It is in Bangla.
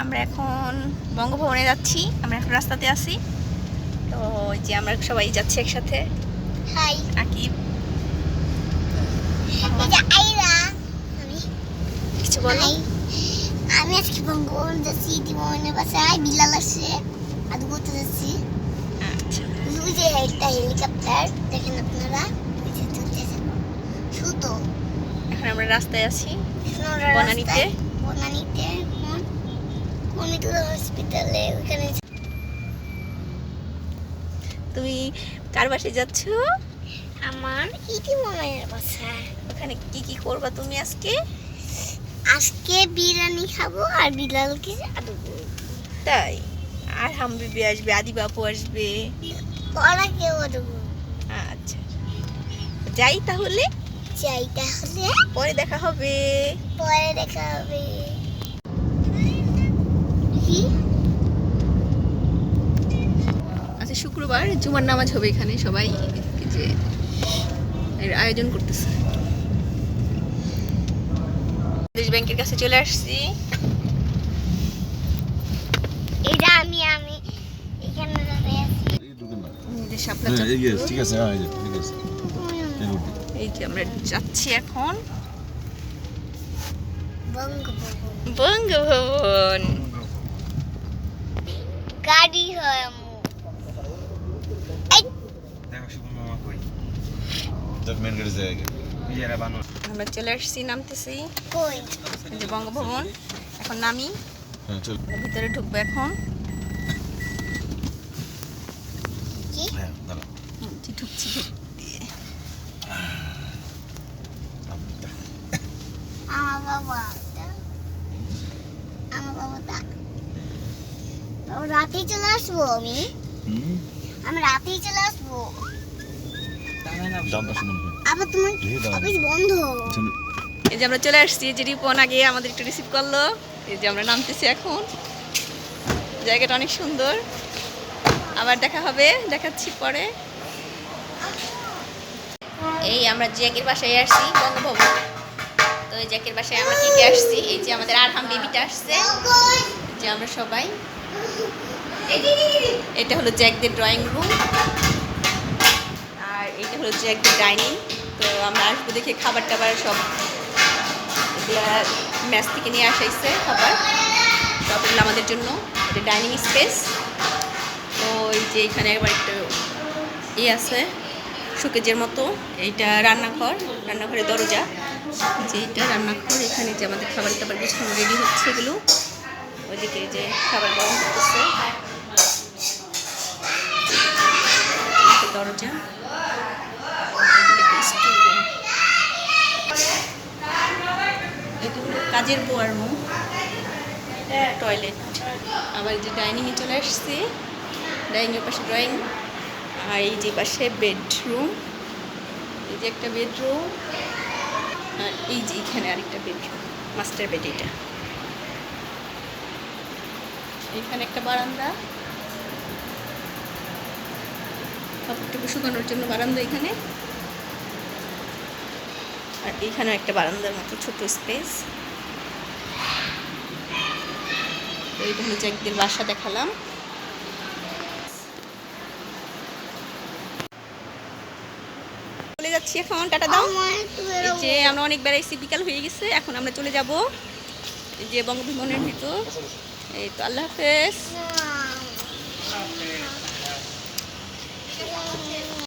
আমরা এখন বঙ্গভবনে যাচ্ছি আমরা এখন রাস্তাতে আছি। তো ওই যে আমরা সবাই যাচ্ছি একসাথে। হাই। আকিব। কিছু বলো। আমি আজকে বঙ্গবন্ধু যাচ্ছি ইতিমধ্যে বাসায়। বিলাল আসছে। আদু করতে যাচ্ছি। আচ্ছা। ওই যে একটা হেলিকপ্টার দেখেন আপনারা। শুধু। এখন আমরা রাস্তায় আছি বনানীতে? বনানীতে। কমিটুলা হসপিটালে ওখানে তুমি কার বাসায় যাচ্ছ? আমার ইতিমধ্যের বাসায়। ওখানে কি কি করবা তুমি আজকে? আজকে বিরিয়ানি খাব আর বিলালকে আদু তাই? আর হামবিবি আসবে আদি বাপু আসবে। ওরা কেউ আদু আচ্ছা। যাই তাহলে। চাই তাহলে। পরে দেখা হবে। পরে দেখা হবে কি আচ্ছা শুক্রবার জুমার নামাজ হবে এখানে সবাই যে আয়োজন করতেছে। ব্যাংকের কাছে চলে আসছি। এটা আমি আমি এখানে দাঁড়িয়ে আছি। এই ঢুকেন না। এই যে শাপলা হ্যাঁ, ঠিক আছে হ্যাঁ এই যে, ঠিক আছে। এই রুটে। এই যে আমরা যাচ্ছি এখন। বঙ্গভবন। বঙ্গভবন। গাড়ি হয় আমরা চলে আসছি নামতেছি যে বঙ্গভবন। এখন নামি। হ্যাঁ, ভিতরে ঢুকবো এখন। কি? হ্যাঁ, ঢুকছি আমার বাবা আমার বাবা রাতেই চলে আসব আমি? আমি রাতেই চলে আসব। আবার তোমার এই অফিস বন্ধ। এই যে আমরা চলে আসছি যে রিপন আগে আমাদের একটু রিসিভ করল। এই যে আমরা নামতেছি এখন। জায়গাটা অনেক সুন্দর। আবার দেখা হবে দেখাচ্ছি পরে। এই আমরা জ্যাকের বাসায় আসছি বঙ্গভবন। তো এই জ্যাকের বাসায় আমরা কে কে আসছি? এই যে আমাদের আরহাম বেবিটা আসছে। যে আমরা সবাই। এটা হলো জ্যাকদের ড্রয়িং রুম এটা হলো জ্যাকদের ডাইনিং। তো আমরা আসব দেখে খাবার টাবার সব ম্যাচ থেকে নিয়ে আসাইছে খাবার। সব আমাদের জন্য। এটা ডাইনিং স্পেস। তো এই যে এখানে একবার একটু ই আছে, শোকেজের মতো। এইটা রান্নাঘর, রান্নাঘরের দরজা। যে এটা রান্নাঘর, এখানে যে আমাদের খাবার টাবার গুছানো রেডি হচ্ছে এগুলো। ওইদিকে যে খাবার গরম করতেছে। দরজা এটা স্টোর রুম এটা হলো কাজের বোয়ার রুম। টয়লেট এই যে ডাইনিংয়ে চলে আসছি। ডাইনিংয়ের পাশে ড্রয়িং আর এই যে পাশে বেডরুম এই যে একটা বেডরুম আর এই যে এখানে আরেকটা বেডরুম মাস্টার বেড এটা। এখানে একটা বারান্দা। কাপড়টুকু শুকানোর জন্য বারান্দা এখানে। আর এইখানে একটা বারান্দার মতো ছোট স্পেস তো এইটা হচ্ছে একদিন বাসা দেখালাম। চলে যাচ্ছি এখন টাটা দাও। আমার। যে অনেক বেড়াইছি বিকাল হয়ে গেছে এখন আমরা চলে যাব যে বঙ্গভবনের ভিতর। এই তো আল্লাহ হাফেজ।